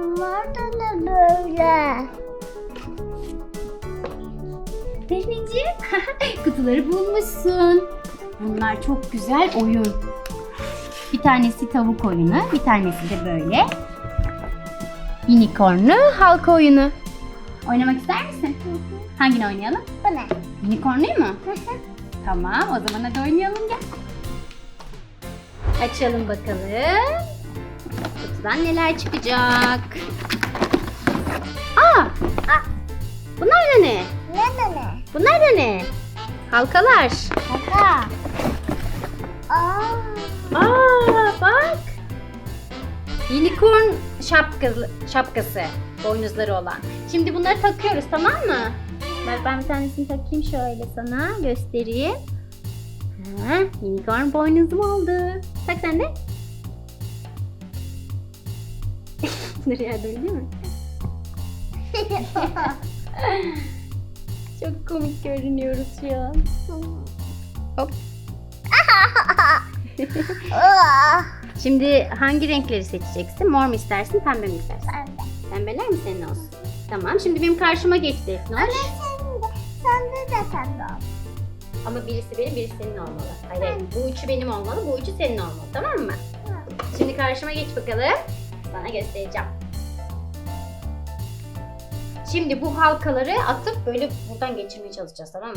Bunlar da ne böyle? Defneciğim kutuları bulmuşsun. Bunlar çok güzel oyun. Bir tanesi tavuk oyunu, bir tanesi de böyle unicornlu halka oyunu. Oynamak ister misin? Hangini oynayalım? Bu ne? Unicornluyu mu? Tamam, o zaman hadi oynayalım gel. Açalım bakalım. Kutudan neler çıkacak? Aa! Aa. Bunlar da ne? Ne de ne? Bunlar da ne? Halkalar. Kaka. Aa. Aa bak. Unicorn şapkası, şapkası. Boynuzları olan. Şimdi bunları takıyoruz tamam mı? Bak ben bir tanesini takayım şöyle sana göstereyim. Ha, unicorn boynuzum oldu. Tak sen de. Nereye dön değil mi? Çok komik görünüyoruz şu an. Hop. Şimdi hangi renkleri seçeceksin? Mor mu istersin, pembe mi istersin? De. Pembeler mi senin olsun? Tamam, şimdi benim karşıma geçti Defne. Anne sen de. Sende de pembe. Ama birisi benim, birisi senin olmalı. Hayır, bu üçü benim olmalı, bu üçü senin olmalı. Tamam mı? Şimdi karşıma geç bakalım. Sana göstereceğim. Şimdi bu halkaları atıp böyle buradan geçirmeye çalışacağız tamam mı?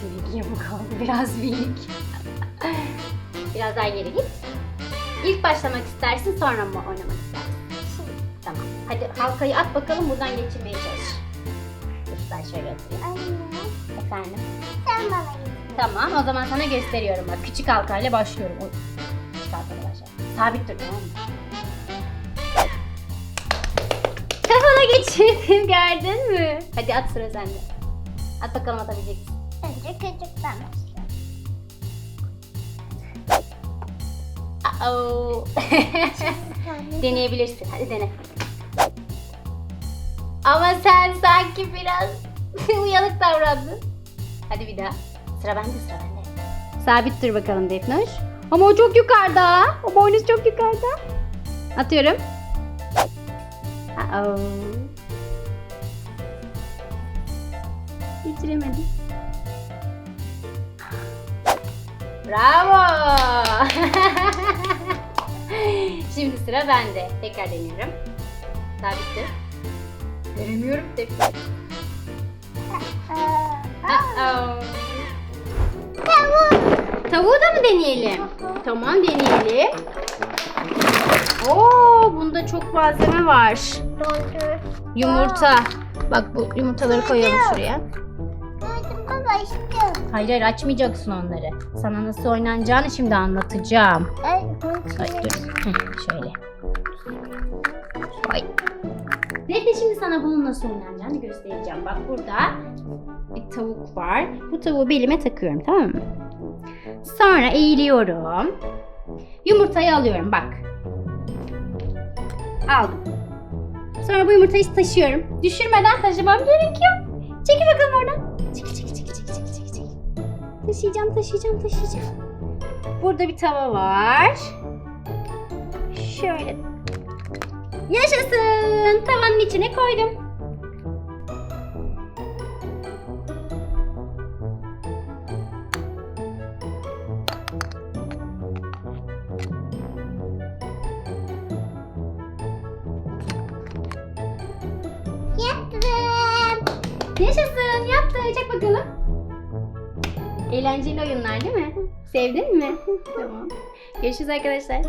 Seninkiye bu kaldı biraz büyük. biraz daha geri git. İlk başlamak istersin sonra mı oynamak istersin? Tamam. Hadi halkayı at bakalım buradan geçirmeye çalış. Dur ben şöyle atayım. Anne. Efendim. Sen bana git. Tamam o zaman sana gösteriyorum bak. Küçük halkayla başlıyorum. Küçük halkayla başlayalım. Sabit dur tamam mı? Kafana geçirdim gördün mü? Hadi at sıra sende. At bakalım atabilecek misin? Önce küçükten başlayalım. Uh-oh. Deneyebilirsin. Hadi dene. Ama sen sanki biraz uyanık davrandın. Hadi bir daha. Sıra bende sıra bende. Sabit dur bakalım Defnoş. Ama o çok yukarıda. O boynuz çok yukarıda. Atıyorum. Uh-oh. Geçiremedim. Bravo. Şimdi sıra bende. Tekrar deniyorum. Sabit dur. Göremiyorum Defne. Aa. Uh-oh. Tavuğu da mı deneyelim? Tamam deneyelim. Oo, bunda çok malzeme var. Doldur. Yumurta. Bak bu yumurtaları koyalım şuraya. Baba işte. Hayır hayır açmayacaksın onları. Sana nasıl oynanacağını şimdi anlatacağım. Ay, Ay dur. Şöyle. Ay. Defne şimdi sana bunun nasıl oynanacağını göstereceğim. Bak burada bir tavuk var. Bu tavuğu belime takıyorum tamam mı? Sonra eğiliyorum. Yumurtayı alıyorum bak. Aldım. Sonra bu yumurtayı taşıyorum. Düşürmeden taşımam gerekiyor. Çekil bakalım oradan. Çekil çekil çekil çekil çekil çekil. çekil. Taşıyacağım taşıyacağım taşıyacağım. Burada bir tava var. Şöyle. Yaşasın. Tavanın içine koydum. Yaşasın. Yaptı. Çek bakalım. Eğlenceli oyunlar değil mi? Sevdin mi? tamam. Görüşürüz arkadaşlar.